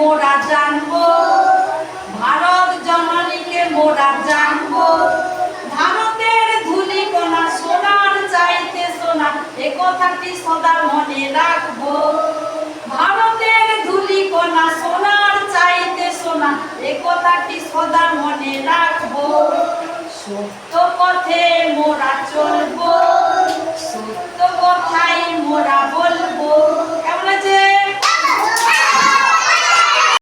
মোরা জানব। ভারত জননীকে মোরা জানব। ভারতের ধুলি কণা সোনার চাইতে সোনা, এ কথাটি সদা মনে রাখব। ভারতের ধুলি কণা সোনার চাইতে সোনা, এ কথাটি সদা মনে রাখব।